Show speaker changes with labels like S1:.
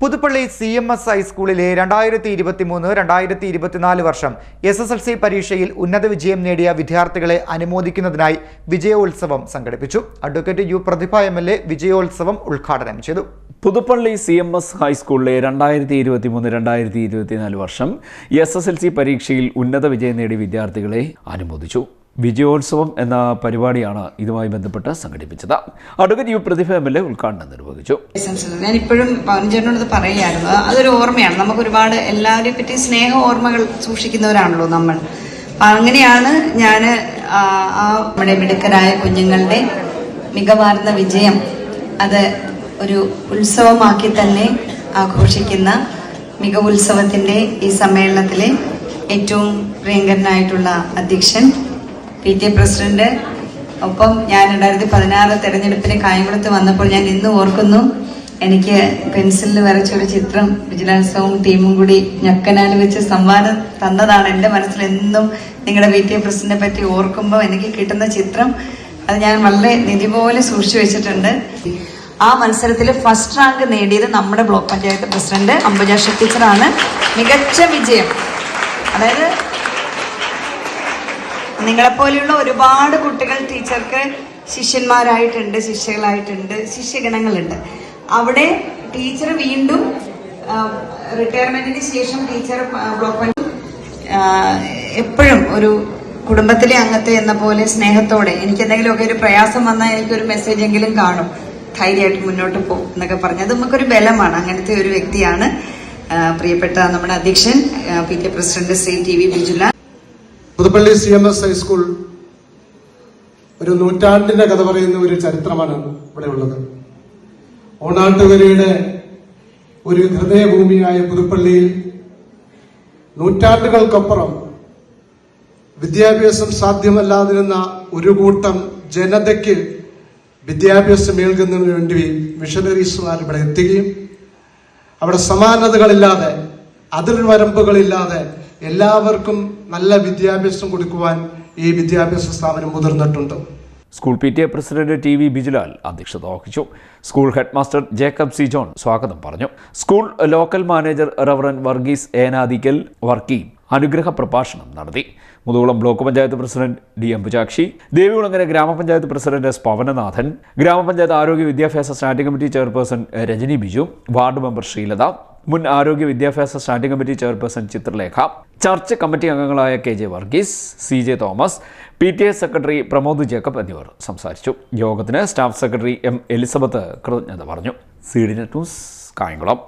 S1: Puthuppally C M S ഹൈസ്കൂളിലെ രണ്ടായിരത്തി ഇരുപത്തി മൂന്ന് രണ്ടായിരത്തി ഇരുപത്തിനാല് വർഷം എസ് എസ് എൽ സി പരീക്ഷയിൽ ഉന്നത വിജയം നേടിയ വിദ്യാർത്ഥികളെ അനുമോദിക്കുന്നതിനായി വിജയോത്സവം സംഘടിപ്പിച്ചു. Advocate U Prathibha M L A വിജയോത്സവം ഉദ്ഘാടനം ചെയ്തു.
S2: പുതുപ്പള്ളി സി എം എസ് ഹൈസ്കൂളിലെ രണ്ടായിരത്തി ഇരുപത്തി മൂന്ന് രണ്ടായിരത്തി ഇരുപത്തിനാല് വർഷം എസ് എസ് എൽ സി പരീക്ഷയിൽ ഉന്നത വിജയം നേടിയ വിദ്യാർത്ഥികളെ അനുമോദിച്ചു. വിജയോത്സവം എന്ന പരിപാടിയാണ് ഇതുമായി ബന്ധപ്പെട്ട് സംഘടിപ്പിച്ചത്. Advocate U Prathibha M L A ഉദ്ഘാടനം നിർവഹിച്ചു.
S3: ഞാൻ ഇപ്പോഴും പവൻചേട്ടനോട് ഇത് പറയുമായിരുന്നു അതൊരു ഓർമ്മയാണ്. നമുക്ക് ഒരുപാട് എല്ലാവരെയും പറ്റി സ്നേഹ ഓർമ്മകൾ സൂക്ഷിക്കുന്നവരാണല്ലോ നമ്മൾ. അങ്ങനെയാണ് ഞാൻ ആ നമ്മുടെ മിടുക്കരായ കുഞ്ഞുങ്ങളുടെ മികവാർന്ന വിജയം അത് ഒരു ഉത്സവമാക്കി തന്നെ ആഘോഷിക്കുന്ന മികവുത്സവത്തിന്റെ ഈ സമ്മേളനത്തിലെ ഏറ്റവും പ്രിയങ്കരനായിട്ടുള്ള അധ്യക്ഷൻ പി ടി എ പ്രസിഡന്റ്. ഒപ്പം ഞാൻ രണ്ടായിരത്തി പതിനാറ് തെരഞ്ഞെടുപ്പിന് കായംകുളത്ത് വന്നപ്പോൾ ഞാൻ ഇന്ന് ഓർക്കുന്നു എനിക്ക് പെൻസിലിൽ വരച്ചൊരു ചിത്രം വിജിലൻസവും ടീമും കൂടി ഞക്കനാൽ വെച്ച് സമ്മാനം തന്നതാണ്. എന്റെ മനസ്സിൽ എന്നും നിങ്ങളുടെ പി ടി എ പ്രസിഡന്റിനെ പറ്റി ഓർക്കുമ്പോൾ എനിക്ക് കിട്ടുന്ന ചിത്രം അത് ഞാൻ വളരെ നിധി പോലെ സൂക്ഷിച്ചു വെച്ചിട്ടുണ്ട്. ആ മത്സരത്തിൽ ഫസ്റ്റ് റാങ്ക് നേടിയത് നമ്മുടെ ബ്ലോക്ക് പഞ്ചായത്ത് പ്രസിഡന്റ് അംബുജ ടീച്ചറാണ്. മികച്ച വിജയം. അതായത് നിങ്ങളെപ്പോലെയുള്ള ഒരുപാട് കുട്ടികൾ ടീച്ചർക്ക് ശിഷ്യന്മാരായിട്ടുണ്ട് ശിഷ്യകളായിട്ടുണ്ട് ശിഷ്യഗണങ്ങളുണ്ട്. അവിടെ ടീച്ചർ വീണ്ടും റിട്ടയർമെന്റിന് ശേഷം ടീച്ചർ ബ്ലോക്ക് എപ്പോഴും ഒരു കുടുംബത്തിലെ അംഗത്തെ എന്ന പോലെ സ്നേഹത്തോടെ എനിക്ക് എന്തെങ്കിലുമൊക്കെ ഒരു പ്രയാസം വന്നാൽ എനിക്കൊരു മെസ്സേജ് എങ്കിലും കാണും. ധൈര്യമായിട്ട് മുന്നോട്ട് പോകും എന്നൊക്കെ പറഞ്ഞ്. അത് നമുക്കൊരു ബലമാണ്. അങ്ങനത്തെ ഒരു വ്യക്തിയാണ് പ്രിയപ്പെട്ട നമ്മുടെ അധ്യക്ഷൻ P K president Shri T V Bijula.
S4: Puthuppally C M S high school ഒരു നൂറ്റാണ്ടിന്റെ കഥ പറയുന്ന ഒരു ചരിത്രമാണ് ഇവിടെ ഉള്ളത്. ഓണാട്ടുകരയുടെ ഒരു ഹൃദയഭൂമിയായ പുതുപ്പള്ളിയിൽ നൂറ്റാണ്ടുകൾക്കപ്പുറം വിദ്യാഭ്യാസം സാധ്യമല്ലാതിരുന്ന ഒരു കൂട്ടം ജനതയ്ക്ക് വിദ്യാഭ്യാസം ഏൽക്കുന്നതിന് വേണ്ടി മിഷണറീസുമാർ ഇവിടെ എത്തുകയും അവിടെ സമാനതകളില്ലാതെ അതിർ വരമ്പുകളില്ലാതെ എല്ലാവർക്കും നല്ല വിദ്യാഭ്യാസം കൊടുക്കുവാൻ ഈ വിദ്യാഭ്യാസ സ്ഥാപനം മുതിർന്നിട്ടുണ്ട്.
S2: School P T A president T V Bijulal അധ്യക്ഷത വഹിച്ചു. School headmaster Jacob C John സ്വാഗതം പറഞ്ഞു. School local manager reverend Varghese Enadikkal Varkey അനുഗ്രഹ പ്രഭാഷണം നടത്തി. Muthukulam block panchayat president D M Pujakshi Devikulangara ഗ്രാമപഞ്ചായത്ത് പ്രസിഡന്റ് എസ് പവനനാഥൻ ഗ്രാമപഞ്ചായത്ത് ആരോഗ്യ വിദ്യാഭ്യാസ standing committee chairperson Rajani Biju ward member Sreelatha മുൻ ആരോഗ്യ വിദ്യാഭ്യാസ standing committee chairperson Chithralekha church committee അംഗങ്ങളായ K J Varghese C J Thomas P T A secretary Pramod Jacob എന്നിവർ സംസാരിച്ചു. യോഗത്തിന് സ്റ്റാഫ് സെക്രട്ടറി എം എലിസബത്ത് കൃതജ്ഞത പറഞ്ഞു. C D net news Kayamkulam.